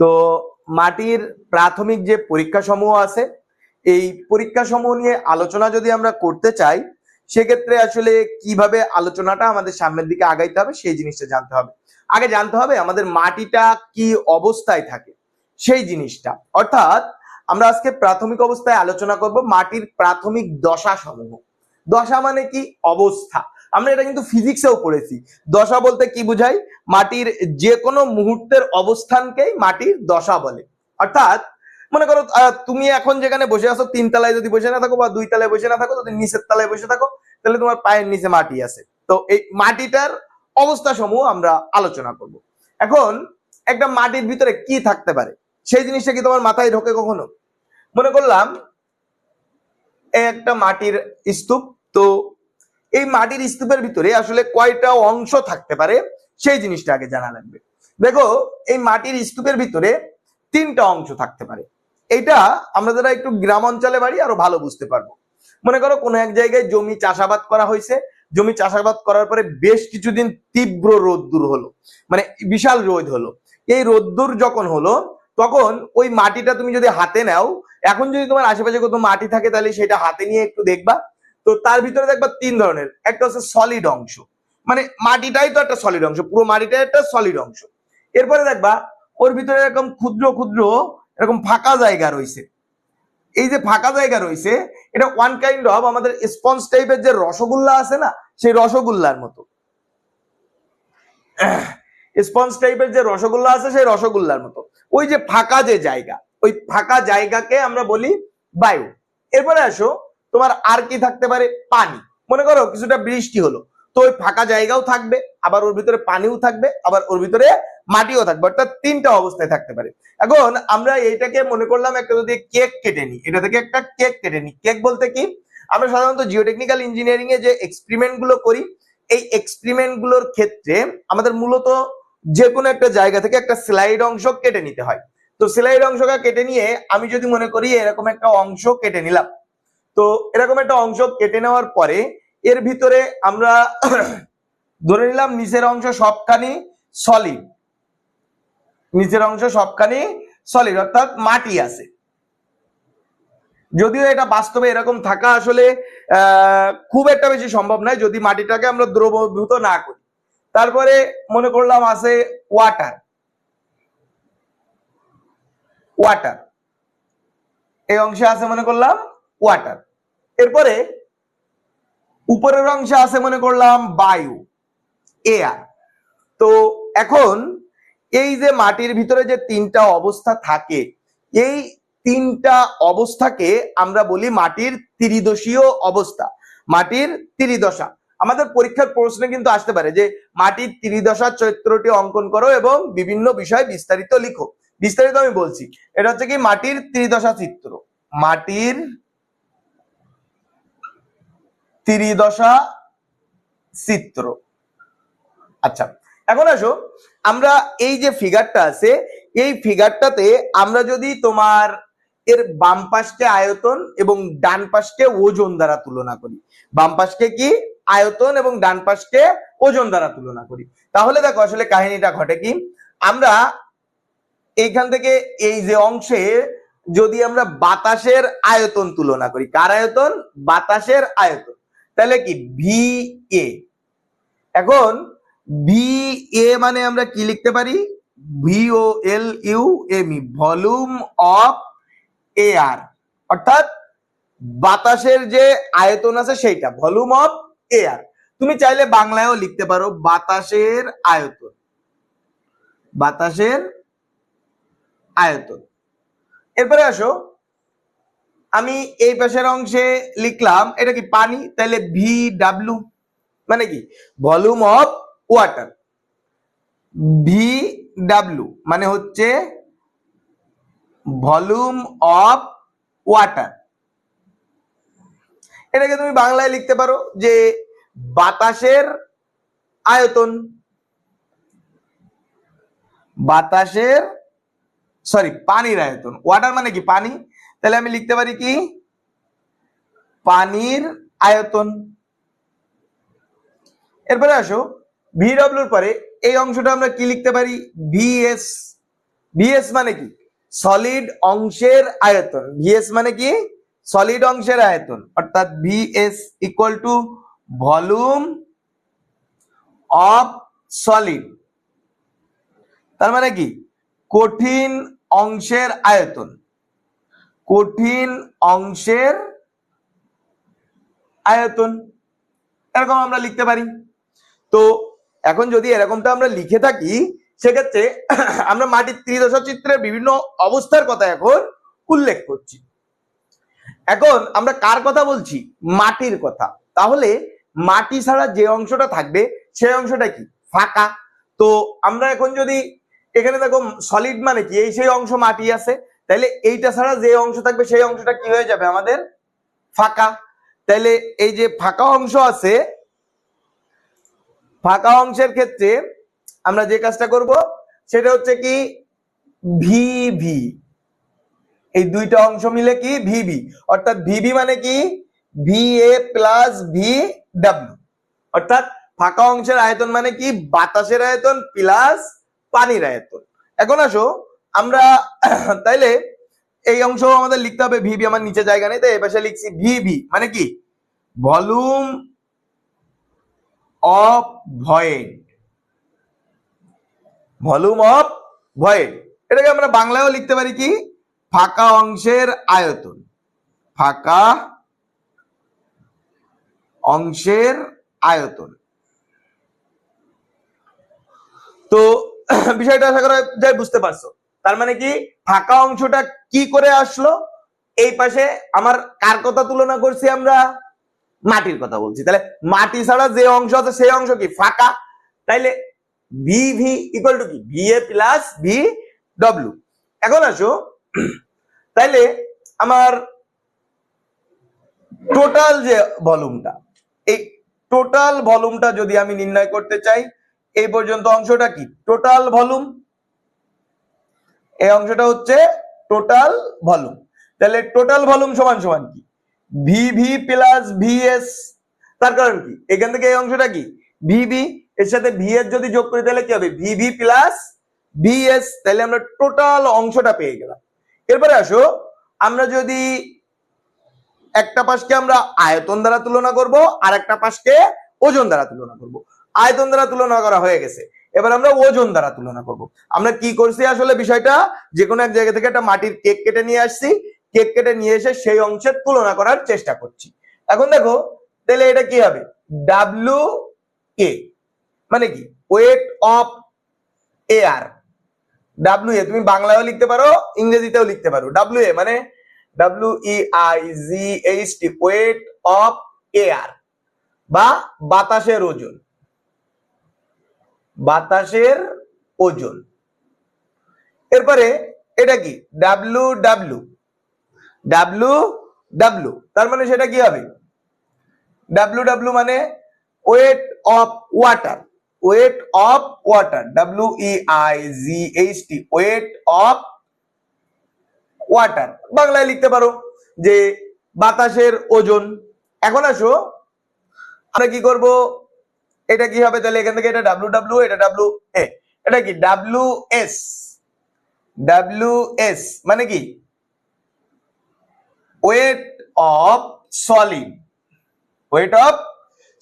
তো মাটির প্রাথমিক যে পরীক্ষা সমূহ আছে, এই পরীক্ষা সমূহ নিয়ে আলোচনা যদি আমরা করতে চাই, সেক্ষেত্রে আসলে কীভাবে আলোচনাটা আমাদের সামনের দিকে আগাইতে হবে সেই জিনিসটা জানতে হবে। আগে জানতে হবে আমাদের মাটিটা কি অবস্থায় থাকে, সেই জিনিসটা। অর্থাৎ আমরা আজকে প্রাথমিক অবস্থায় আলোচনা করব মাটির প্রাথমিক দশা সমূহ দশা মানে কি? অবস্থা। আমরা এটা কিন্তু ফিজিক্সেও পড়েছি। দশা বলতে কি বুঝাই? মাটির যে কোনো মুহূর্তের অবস্থানকেই মাটির দশা বলে। অর্থাৎ, মনে করো তুমি এখন যেখানে বসে আছো, তিন তলায় যদি বসে না থাকো বা দুই তলায় বসে না থাকো, যদি নিচের তলায় বসে থাকো, তাহলে তোমার পায়ের নিচে মাটি আছে। তো এই মাটিটার অবস্থা সমূহ আমরা আলোচনা করব। এখন, একটা মাটির ভিতরে কি থাকতে পারে? সেই জিনিসটা কি তোমার মাথায় ঢোকে কখনো? মনে করলাম, একটা মাটির স্তূপ, তো এই মাটির স্তূপের ভিতরে আসলে কয়টা অংশ থাকতে পারে, সেই জিনিসটা আগে জানা লাগবে। দেখো, এই মাটির স্তূপের ভিতরে তিনটা অংশ থাকতে পারে। এটা আমরা যারা একটু গ্রাম অঞ্চলে বাড়ি, আরও ভালো বুঝতে পারব। মনে করো, কোনো এক জায়গায় জমি চাষাবাদ করা হয়েছে। জমি চাষাবাদ করার পরে বেশ কিছুদিন তীব্র রোদ্দুর হলো। মানে বিশাল রোদ হলো। এই রোদ্দুর যখন হলো, তখন ওই মাটিটা তুমি যদি হাতে নাও, এখন যদি তোমার আশেপাশে কোথাও মাটি থাকে, তাহলে সেটা হাতে নিয়ে একটু দেখবা। তো তার ভিতরে দেখবা তিন ধরনের। একটা হচ্ছে সলিড অংশ। মানে মাটিটাই তো একটা সলিড অংশ, পুরো মাটিটাই একটা সলিড অংশ। এরপরে দেখবা, ওর ভিতরে এরকম ক্ষুদ্র ক্ষুদ্র এরকম ফাঁকা জায়গা রয়েছে। এই যে ফাঁকা জায়গা রয়েছে, এটা ওয়ান কাইন্ড অফ আমাদের স্পঞ্জ টাইপের যে রসগোল্লা আছে না, সেই রসগোল্লার মতো। স্পঞ্জ টাইপের যে রসগোল্লা আছে, সেই রসগোল্লার মতো। ওই যে ফাঁকা যে জায়গা, ওই ফাঁকা জায়গাকে আমরা বলি বায়ু। এরপরে আসো তোমার আর কি থাকতে পারে? পানি। মনে করো কিছুটা বৃষ্টি হলো, তো ওই ফাঁকা জায়গাও থাকবে, আবার ওর ভিতরে পানিও থাকবে, আবার ওর ভিতরে মাটিও থাকবে, অর্থাৎ তিনটা অবস্থায় থাকতে পারে। এখন আমরা এইটাকে মনে করলাম একটা যদি কেক কেটে নিই, এটা থেকে একটা কেক কেটে নিই। কেক বলতে কি? আমরা সাধারণত জিওটেকনিক্যাল ইঞ্জিনিয়ারিং এ যে এক্সপেরিমেন্টগুলো করি, এই এক্সপেরিমেন্টগুলোর ক্ষেত্রে আমাদের মূলত যে কোনো একটা জায়গা থেকে একটা স্লাইড অংশ কেটে নিতে হয়। তো স্লাইড অংশটা কেটে নিয়ে আমি যদি মনে করি এরকম একটা অংশ কেটে নিলাম তো এরকম একটা অংশ কেটে নেওয়ার পরে এর ভিতরে আমরা ধরে নিলাম নিচের অংশ সবখানি সলিড নিচের অংশ সবখানি সলিড অর্থাৎ মাটি আছে। যদিও এটা বাস্তবে এরকম থাকা আসলে খুব একটা বেশি সম্ভব নয়, যদি মাটিটাকে আমরা দ্রবভূত না করি। তারপরে মনে করলাম আছে ওয়াটার ওয়াটার এই অংশে আছে মনে করলাম ওয়াটার এরপরে উপরের অংশে আছে, মনে করলাম, বায়ু এয়ার তো এখন এই যে মাটির ভিতরে যে তিনটা অবস্থা থাকে, এই তিনটা অবস্থাকে আমরা বলি মাটির ত্রিদশীয় অবস্থা, মাটির ত্রিদশা। আমাদের পরীক্ষার প্রশ্নে কিন্তু আসতে পারে যে মাটির ত্রিদশা চরিত্রটি অঙ্কন করো এবং বিভিন্ন বিষয় বিস্তারিত লিখো। বিস্তারিত আমি বলছি, এটা হচ্ছে কি মাটির ত্রিদশা চিত্র। মাটির ত্রিদশা চিত্র। আচ্ছা এখন আসো, আমরা এই যে ফিগারটা আছে, এই ফিগারটাতে আমরা যদি তোমার এর বাম পাশকে আয়তন এবং ডান পাশকে ওজন দ্বারা তুলনা করি। বাম পাশকে কি? আয়তন এবং ডান পাশকে ওজন দ্বারা তুলনা করি। তাহলে দেখো, আসলে কাহিনীটা ঘটে কি? আমরা এইখান থেকে এই যে অংশে যদি আমরা বাতাসের আয়তন তুলনা করি, কার আয়তন? বাতাসের আয়তন। তাহলে কি? ভি এ এখন ভি এ মানে আমরা কি লিখতে পারি? V O L U M E volume of air অর্থাৎ বাতাসের যে আয়তন আছে সেইটা ভলিউম অফ এয়ার তুমি চাইলে বাংলায়ও লিখতে পারো, বাতাসের আয়তন। বাতাসের আয়তন। এরপরে আসো আমি এই পাশের অংশে লিখলাম, এটা কি পানি? তাহলে ভি ডাব্লু মানে কি? Volume of water V W মানে হচ্ছে ভলিউম অফ ওয়াটার এটাকে তুমি বাংলায় লিখতে পারো যে বাতাসের আয়তন। বাতাসের সরি পানির আয়তন ওয়াটার মানে কি? পানি? তাহলে আমি লিখতে পারি কি? পানির আয়তন। এরপরে আসো। ভিডব্লিউর পরে এই অংশটা আমরা কি লিখতে পারি? ভিএস ভিএস মানে কি? সলিড অংশের আয়তন। ভিএস মানে কি? সলিড অংশের আয়তন। অর্থাৎ VS equal to volume of solid তার মানে কি? কঠিন অংশের আয়তন। কঠিন অংশের আয়তন। এরকম আমরা লিখতে পারি। তো এখন যদি এরকমটা আমরা লিখে থাকি, সেক্ষেত্রে আমরা মাটির ত্রিদশা চিত্রের বিভিন্ন অবস্থার কথা এখন উল্লেখ করছি। এখন আমরা কার কথা বলছি? মাটির কথা। তাহলে মাটি ছাড়া যে অংশটা থাকবে, সেই অংশটা কি? ফাঁকা। তো আমরা এখন যদি এখানে দেখো সলিড মানে কি? এই সেই অংশ মাটি আছে। তাইলে এইটা ছাড়া যে অংশ থাকবে, সেই অংশটা কি হয়ে যাবে আমাদের? ফাঁকা। তাইলে এই যে ফাঁকা অংশ আছে, ফাঁকা অংশের ক্ষেত্রে আমরা যে কাজটা করব, সেটা হচ্ছে কি ভি ভি এই দুইটা অংশ মিলে কি? ভিভি অর্থাৎ ভিভি মানে কি? V A plus V W অর্থাৎ ফাঁকা অংশের আয়তন মানে কি? বাতাসের আয়তন প্লাস পানির আয়তন এখন আসো, আমরা তাইলে এই অংশ আমাদের লিখতে হবে ভিভি আমার নিচে জায়গা নেই, তাই এ পাশে লিখছি ভিভি মানে কি? Volume of void. Volume of void. এটাকে আমরা বাংলায়ও লিখতে পারি কি? ফাঁকা অংশের আয়তন। ফাঁকা অংশের আয়তন। তো বিষয়টা আশা করা যায় বুঝতে পারছ। তার মানে কি, ফাঁকা অংশটা কি করে আসলো? এই পাশে আমার কার কথা তুলনা করছি আমরা? মাটির কথা বলছি। তাহলে মাটি ছাড়া যে অংশ আছে, সেই অংশ কি? ফাঁকা। তাইলে ভি ভি ইকুয়াল টু কি? V A plus V W এখন আসো। তাইলে আমার টোটাল যে ভলিউমটা এই টোটাল ভলিউমটা যদি আমি নির্ণয় করতে চাই এই পর্যন্ত অংশটা কি? টোটাল ভলিউম এই অংশটা হচ্ছে টোটাল ভলিউম তাহলে টোটাল ভলিউম সমান সমান কি? ভি ভি প্লাস ভিএস তার কারণ কি? এখান থেকে এই অংশটা কি? ভিভি এর সাথে ভি এস যদি যোগ করি, তাহলে কি হবে? ভিভি প্লাস ভিএস তাহলে আমরা টোটাল অংশটা পেয়ে গেলাম। এরপরে আসো, আমরা যদি একটা পাশকে আমরা আয়তন দ্বারা তুলনা করব আর একটা পাশকে ওজন দ্বারা তুলনা করব। আয়তন দ্বারা তুলনা করা হয়ে গেছে। এবার আমরা ওজন দ্বারা তুলনা করব। আমরা কি করছি আসলে বিষয়টা? যে কোনো এক জায়গা থেকে একটা মাটির কেক কেটে নিয়ে আসছি। কেক কেটে নিয়ে এসে সেই অংশের তুলনা করার চেষ্টা করছি। এখন দেখো, তাহলে এটা কি হবে? ডাব্লিউ কে মানে কি? Weight of air W A তুমি বাংলায়ও লিখতে পারো, ইংরেজিতেও লিখতে পারো। ডাব্লিউ এ মানে W E I G H T weight of air বা বাতাসের ওজন। বাতাসের ওজন। এরপরে এটা কি? ডাব্লিউ ডাব্লিউ ডাব্লিউ ডাব্লিউ তার মানে সেটা কি হবে? ডাব্লিউ ডাব্লিউ মানে weight of water. Weight of water, W E I G H T, weight of water. বাংলায় লিখতে পারো যে বাতাসের ওজন। এখন আসো, আমরা কি করব? এটা কি হবে? তাহলে এখান থেকে এটা ডাব্লিউ ডাব্লিউ এটা ডাব্লিউ এ এটা কি? ডাব্লিউ এস ডাব্লিউ এস মানে কি? Weight of solid weight of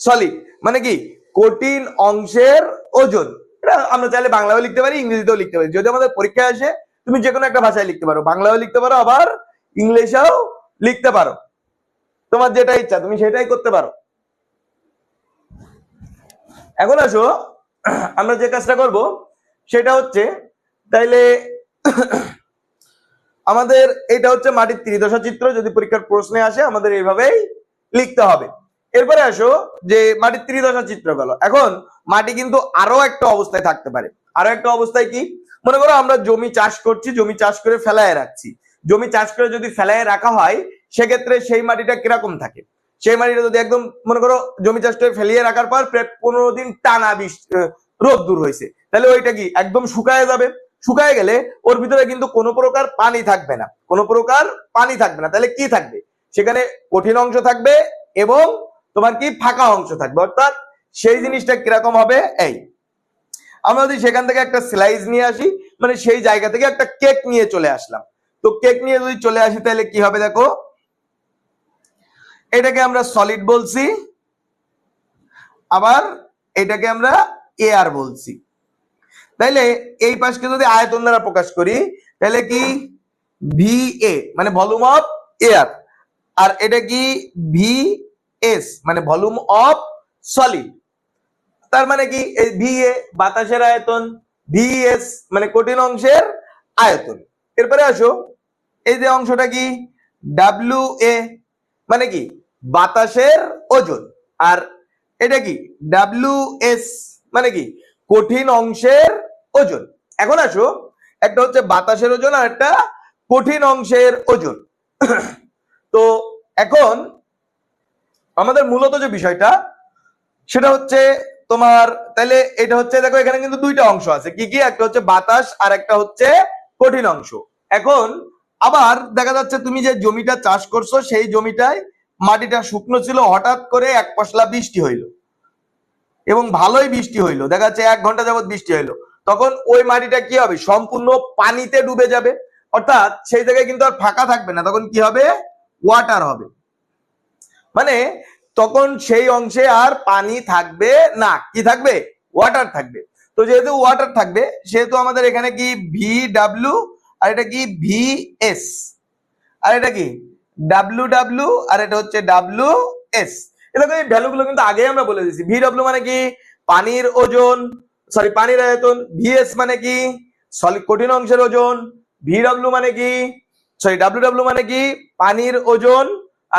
solid মানে কি? কঠিন অংশের ওজন। এটা আমরা চাইলে বাংলাও লিখতে পারি, ইংরেজিতেও লিখতে পারি। যদি আমাদের পরীক্ষায় আসে, তুমি যে কোনো একটা ভাষায় লিখতে পারো। বাংলাও লিখতে পারো, আবার ইংলিশেও লিখতে পারো। তোমার যেটা ইচ্ছা, তুমি সেটাই করতে পারো। এখন আসো, আমরা যে কাজটা করব, সেটা হচ্ছে তাইলে আমাদের এটা হচ্ছে মাটির ত্রিদশা চিত্র, যদি পরীক্ষার প্রশ্নে আসে আমাদের এইভাবেই লিখতে হবে। এরপরে আসো যে মাটির ত্রিদশা চিত্র গেল এখন মাটি কিন্তু আরও একটা অবস্থায় থাকতে পারে। আরও একটা অবস্থায় কি? মনে করো আমরা জমি চাষ করছি, জমি চাষ করে ফেলায় রাখছি। জমি চাষ করে যদি ফেলায় রাখা হয়, সেক্ষেত্রে সেই মাটিটা কীরকম থাকে? সেই মাটিটা যদি একদম, মনে করো, জমি চাষ করে ফেলিয়ে রাখার পর প্রায় পনেরো দিন টানা বিষ রোদ দূর হয়েছে। তাহলে ওইটা কি? একদম শুকায় যাবে। শুকায় গেলে ওর ভিতরে কিন্তু কোনো প্রকার পানি থাকবে না। কোনো প্রকার পানি থাকবে না। তাহলে কি থাকবে? সেখানে কঠিন অংশ থাকবে এবং তোমার কি? ফাঁকা অংশ থাকবে। অর্থাৎ সেই জিনিসটা কীরকম হবে? এই। আমরা যদি সেখান থেকে একটা স্লাইজ নিয়ে আসি মানে সেই জায়গা থেকে একটা কেক নিয়ে চলে আসলাম। তো কেক নিয়ে যদি চলে আসি, তাহলে কি হবে দেখো? এটাকে আমরা সলিড বলছি, আবার এটাকে আমরা এয়ার বলছি। তাইলে এই পাশকে যদি আয়তন দ্বারা প্রকাশ করি তাহলে কি? ভি এ মানে ভলিউম অফ এয়ার আর এটা কি? ভি এস মানে ভলিউম অফ সলিড তার মানে কি? এই ভি এ বাতাসের আয়তন ভি এস মানে কঠিন অংশের আয়তন। এরপরে আসো, এই যে অংশটা কি? ডাব্লিউ এ মানে কি? বাতাসের ওজন। আর এটা কি? ডাব্লিউ এস মানে কি? কঠিন অংশের ওজন। এখন আসো, একটা হচ্ছে বাতাসের ওজন আর একটা কঠিন অংশের ওজন। তো এখন আমাদের মূলত যে বিষয়টা, সেটা হচ্ছে তোমার, তাহলে এটা হচ্ছে, দেখো এখানে কিন্তু দুইটা অংশ আছে। কি কি? একটা হচ্ছে বাতাস আর একটা হচ্ছে কঠিন অংশ। এখন আবার দেখা যাচ্ছে তুমি যে জমিটা চাষ করছ, সেই জমিটায় মাটিটা শুকনো ছিল, হঠাৎ করে এক পশলা বৃষ্টি হইল। এবং ভালোই বৃষ্টি হইল, দেখা যাচ্ছে এক ঘণ্টা যাবত বৃষ্টি হইল। তখন ওই মাটিটা কি হবে? সম্পূর্ণ পানিতে ডুবে যাবে। অর্থাৎ সেই জায়গায় কিন্তু আর ফাঁকা থাকবে না, তখন কি হবে? ওয়াটার হবে। মানে তখন সেই অংশে আর পানি থাকবে না। কি থাকবে? ওয়াটার থাকবে। তো যেহেতু ওয়াটার থাকবে, সেহেতু আমাদের এখানে কি ভি ডাব্লিউ আর এটা কি? ভি এস আর এটা কি? ডাব্লিউ ডাব্লিউ আর এটা হচ্ছে ডাব্লিউ এস এরকম এই ভ্যালুগুলো কিন্তু আগেই আমরা বলে দিয়েছি। ভি ডাব্লিউ মানে কি? পানির ওজন সরি পানির আয়তন। ভিএস মানে কি? সলিড কঠিন অংশের ওজন। ভি ডাব্লিউ মানে কি? সরি ডাব্লিউ ডাব্লিউ মানে কি? পানির ওজন।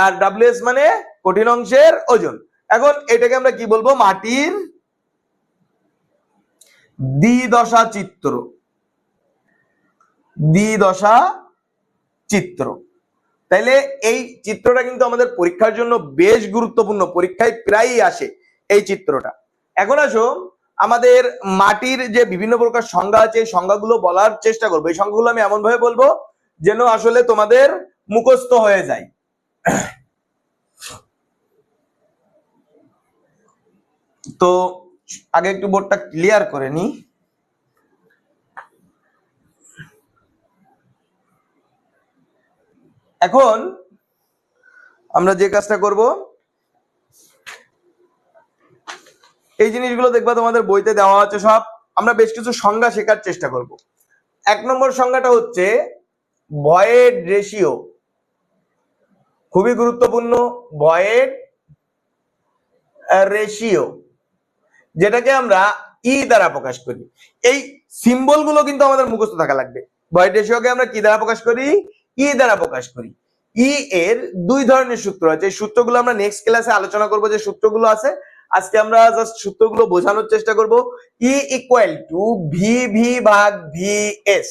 আর ডাব্লু এস মানে কঠিন অংশের ওজন। এখন এটাকে আমরা কি বলব? মাটির দ্বিদশা চিত্র। দ্বিদশা চিত্র। তাইলে এই চিত্রটা কিন্তু আমাদের পরীক্ষার জন্য বেশ গুরুত্বপূর্ণ, পরীক্ষায় প্রায়ই আসে এই চিত্রটা। এখন আসো, আমাদের মাটির যে বিভিন্ন প্রকার সংজ্ঞা আছে, এই সংজ্ঞাগুলো বলার চেষ্টা করব। এই সংজ্ঞাগুলো আমি এমন ভাবে বলব যেন আসলে তোমাদের মুখস্থ হয়ে যায়। তো আগে একটু বোর্ডটা ক্লিয়ার করে নি এখন আমরা যে কাজটা করব, এই জিনিসগুলো দেখবা তোমাদের বইতে দেওয়া আছে সব। আমরা বেশ কিছু সংজ্ঞা শেখার চেষ্টা করব। এক নম্বর সংজ্ঞাটা হচ্ছে ভয়েড রেশিও খুবই গুরুত্বপূর্ণ ভয়েড রেশিও যেটাকে আমরা ই দ্বারা প্রকাশ করি। এই সিম্বলগুলো কিন্তু আমাদের মুখস্থ থাকা লাগবে। ভয়েড রেশিওকে আমরা কি দ্বারা প্রকাশ করি? ই দ্বারা প্রকাশ করি। ই এর দুই ধরনের সূত্র আছে। সূত্রগুলো আমরা নেক্সট ক্লাসে আলোচনা করব যে সূত্রগুলো আছে। আজকে আমরা জাস্ট সূত্রগুলো বোঝানোর চেষ্টা করব। E equal to V V ভাগ V S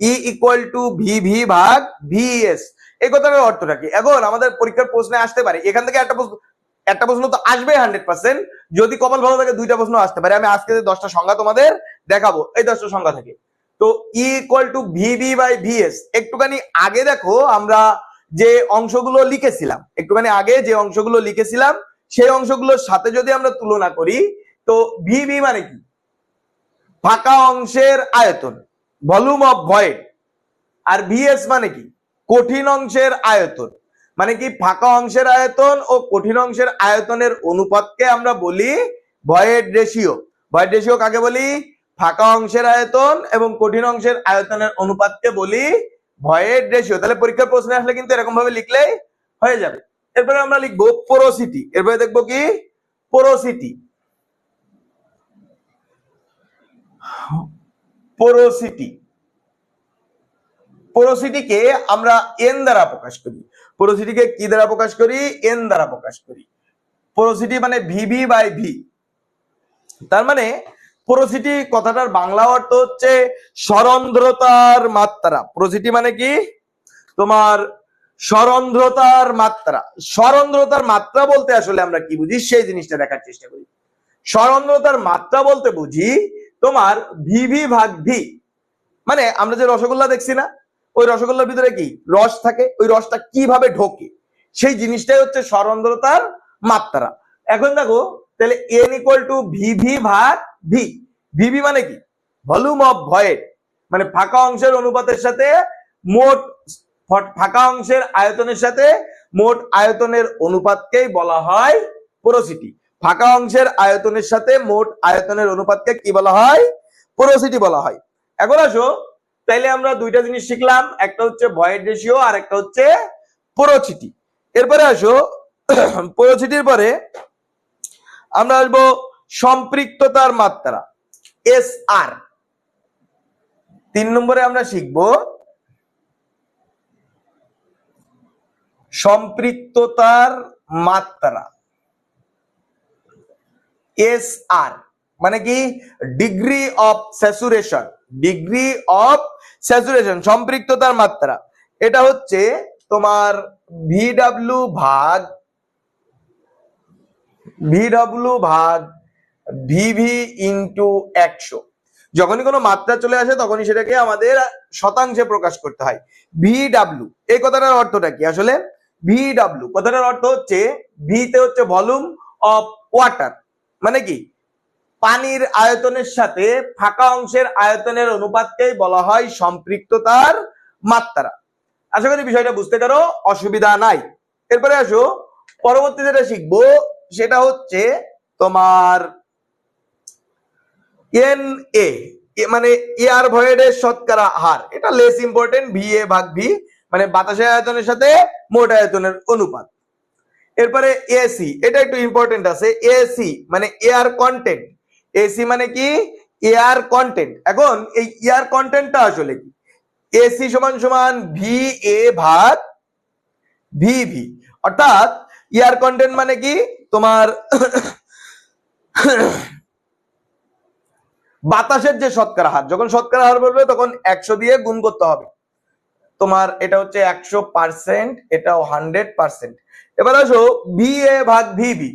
E equal to V V ভাগ ভি এস এই কথাটার অর্থটা কি? এখন আমাদের পরীক্ষার প্রশ্নে আসতে পারে। এখান থেকে একটা প্রশ্ন একটা প্রশ্ন তো আসবে হান্ড্রেড পার্সেন্ট যদি কপাল ভালো থাকে, দুইটা প্রশ্ন আসতে পারে। আমি আজকে যে দশটা সংখ্যা তোমাদের দেখাবো, এই দশটা সংখ্যা থেকে। তো E equal to VV by VS একটুখানি আগে দেখো, আমরা যে অংশগুলো লিখেছিলাম, একটুখানি আগে যে অংশগুলো লিখেছিলাম, সেই অংশগুলোর সাথে যদি আমরা তুলনা করি, তো ভিবি মানে কি? ফাঁকা অংশের আয়তন ভলিউম অফ ভয়েড আর ভিএস মানে কি? কঠিন অংশের আয়তন। মানে কি? ফাঁকা অংশের আয়তন ও কঠিন অংশের আয়তনের অনুপাতকে আমরা বলি ভয়েড রেশিও ভয়েড রেশিও কাকে বলি? ফাঁকা অংশের আয়তন এবং কঠিন অংশের আয়তনের অনুপাতকে বলি ভয়েড রেশিও তাহলে পরীক্ষার প্রশ্নে আসলে কিন্তু এরকম ভাবে লিখলেই হয়ে যাবে। এরপরে আমরা লিখব পোরোসিটি এরপরে দেখব কি? পোরোসিটি পোরোসিটি পোরোসিটিকে আমরা এন দ্বারা প্রকাশ করি। পোরোসিটিকে কি দ্বারা প্রকাশ করি? এন দ্বারা প্রকাশ করি। পোরোসিটি মানে ভিভি বাই ভি তার মানে পোরোসিটি কথাটার বাংলা অর্থ হচ্ছে সরন্ধ্রতার মাত্রা। পোরোসিটি মানে কি? তোমার সরন্ধ্রতার মাত্রা। সরন্ধ্রতার মাত্রা বলতে আসলে আমরা কি বুঝি? সেই জিনিসটা দেখার চেষ্টা করি। সরন্ধ্রতার মাত্রা বলতে বুঝি তোমার ভিভি ভাগ ভি মানে আমরা যে রসগোল্লা দেখছি না, ওই রসগোল্লার ভিতরে কি? রস থাকে। ওই রসটা কীভাবে ঢোকে? সেই জিনিসটাই হচ্ছে সরন্ধ্রতার মাত্রা। এখন দেখো তাহলে এন ইকুয়াল টু ভিভি ভাগ ভি ভিভি মানে কি? ভলিউম অফ ভয়েড মানে ফাঁকা অংশের অনুপাতের সাথে মোট ফাঁকা অংশের আয়তনের সাথে মোট আয়তনের অনুপাতকেই বলা হয় পোরোসিটি ফাঁকা অংশের আয়তনের সাথে মোট আয়তনের অনুপাতকে কি বলা হয়? পোরোসিটি বলা হয়। এখন আসো, তাইলে আমরা দুইটা জিনিস শিখলাম, একটা হচ্ছে ভয়েড রেশিও আর একটা হচ্ছে পোরোসিটি এরপরে আসো পোরোসিটির পরে আমরা আসব সম্পৃক্ততার মাত্রা এস আর তিন নম্বরে আমরা শিখব সম্পৃক্ততার মাত্রা এস আর মানে কি? Degree of saturation degree of saturation সম্পৃক্ততার মাত্রা। এটা হচ্ছে তোমার ভিডাব্লিউ ভাগ ভিডাব্লিউ ভাগ ভিভি ইন্টু একশো। যখনই কোনো মাত্রা চলে আসে, তখনই সেটাকে আমাদের শতাংশে প্রকাশ করতে হয়। ভিডাব্লিউ এই কথাটার অর্থটা কি? আসলে ভিডাব্লিউ কথাটার অর্থ হচ্ছে ভিতে হচ্ছে ভলিউম অফ ওয়াটার মানে কি? পানির আয়তনের সাথে ফাঁকা অংশের আয়তনের অনুপাতকেই বলা হয় সম্পৃক্ততার মাত্রা। আশা করি বিষয়টা বুঝতে পারো, অসুবিধা নাই। এরপরে আসো পরবর্তী যেটা শিখব সেটা হচ্ছে তোমার এন এ মানে এয়ার ভয়েডের শতকরা হার। এটা লেস ইম্পর্টেন্ট ভি এ ভাগ ভি মানে বাতাসের আয়তনের সাথে মোট আয়তনের অনুপাত। এরপরে এসি এটা একটু ইম্পর্টেন্ট আছে। এসি মানে এয়ার কন্টেন্ট এসি মানে কি? এয়ার কন্টেন্ট এখন এই এয়ার কন্টেন্টটা আসলে কি? এসি সমান সমান ভি এ ভাগ ভি ভি অর্থাৎ এয়ার কন্টেন্ট মানে কি? তোমার বাতাসের যে শতকরা হার, যখন শতকরা হার বলবে তখন একশো দিয়ে গুণ করতে হবে। তোমার এটা হচ্ছে একশো পার্সেন্ট এটাও হান্ড্রেড পার্সেন্ট এবার আসো ভি এ ভাগ ভি ভি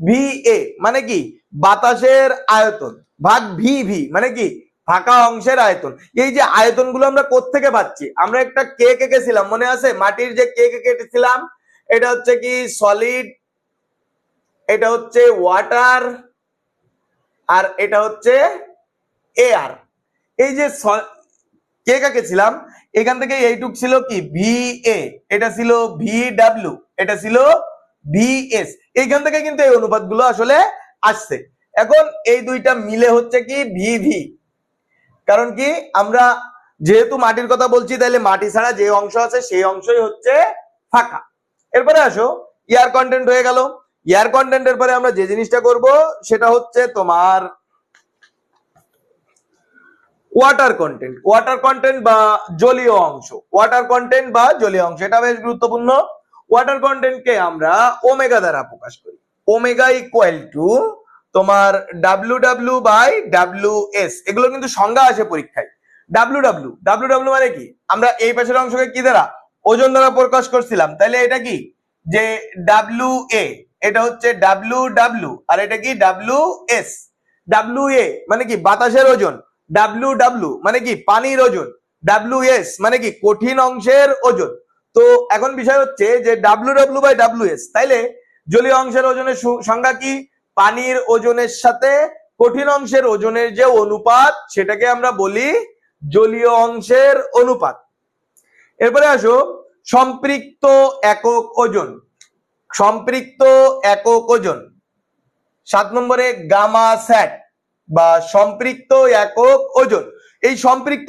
ভি এ মানে কি? বাতাসের আয়তন। ভাগ ভি ভি মানে কি? ফাঁকা অংশের আয়তন। এই যে আয়তনগুলো আমরা কোত্থেকে পাচ্ছি? আমরা একটা কেক এঁকেছিলাম, মনে আছে? মাটির যে কেক কেটেছিলাম এটা হচ্ছে কি সলিড এটা হচ্ছে ওয়াটার আর এটা হচ্ছে এয়ার এই যে কে কাকে ছিলাম? এখান থেকে এইটুক ছিল কি? ভি এ এটা ছিল ভি ডাব্লিউ এটা ছিল ভি এস এইখান থেকে কিন্তু এই অনুপাতগুলো আসলে আসছে। এখন এই দুইটা মিলে হচ্ছে কি? ভি ভি কারণ কি? আমরা যেহেতু মাটির কথা বলছি তাহলে মাটি ছাড়া যে অংশ আছে, সেই অংশই হচ্ছে ফাঁকা। এরপরে আসো ইয়ার কন্টেন্ট হয়ে গেল। ইয়ার কন্টেন্টের পরে আমরা যে জিনিসটা করব, সেটা হচ্ছে তোমার ওয়াটার কন্টেন্ট ওয়াটার কন্টেন্ট বা জলীয় অংশ। ওয়াটার কন্টেন্ট বা জলীয় অংশ, এটা বেশ গুরুত্বপূর্ণ। ওয়াটার কন্টেন্টকে আমরা ওমেগা দ্বারা প্রকাশ করি। ওমেগা ইকুয়াল টু তোমার W W by W S এগুলো কিন্তু সংজ্ঞা আছে পরীক্ষায়। ডাব্লিউ ডাব্লিউ ডাব্লিউ ডাব্লিউ মানে কি? আমরা এই পাশের অংশকে কি দ্বারা? ওজন দ্বারা প্রকাশ করছিলাম। তাহলে এটা কি? যে ডাব্লিউ এ এটা হচ্ছে ডাব্লিউ ডাব্লিউ আর এটা কি ডাব্লিউ এস ডাব্লিউ এ মানে কি বাতাসের ওজন? ডাব্লিউ ডাব্লিউ মানে কি পানির ওজন? ডাব্লিউ এস মানে কি কঠিন অংশের ওজন? তো এখন বিষয় হচ্ছে যে W W by W S তাইলে জলীয় অংশের ওজনের সংজ্ঞা কি? পানির ওজনের সাথে কঠিন অংশের ওজনের যে অনুপাত, সেটাকে আমরা বলি জলীয় অংশের অনুপাত। এরপরে আসো, সম্পৃক্ত একক ওজন। সম্পৃক্ত একক ওজন। সাত নম্বরে গামা স্যাট বা সম্পৃক্ত একক ওজন। এই সম্পৃক্ত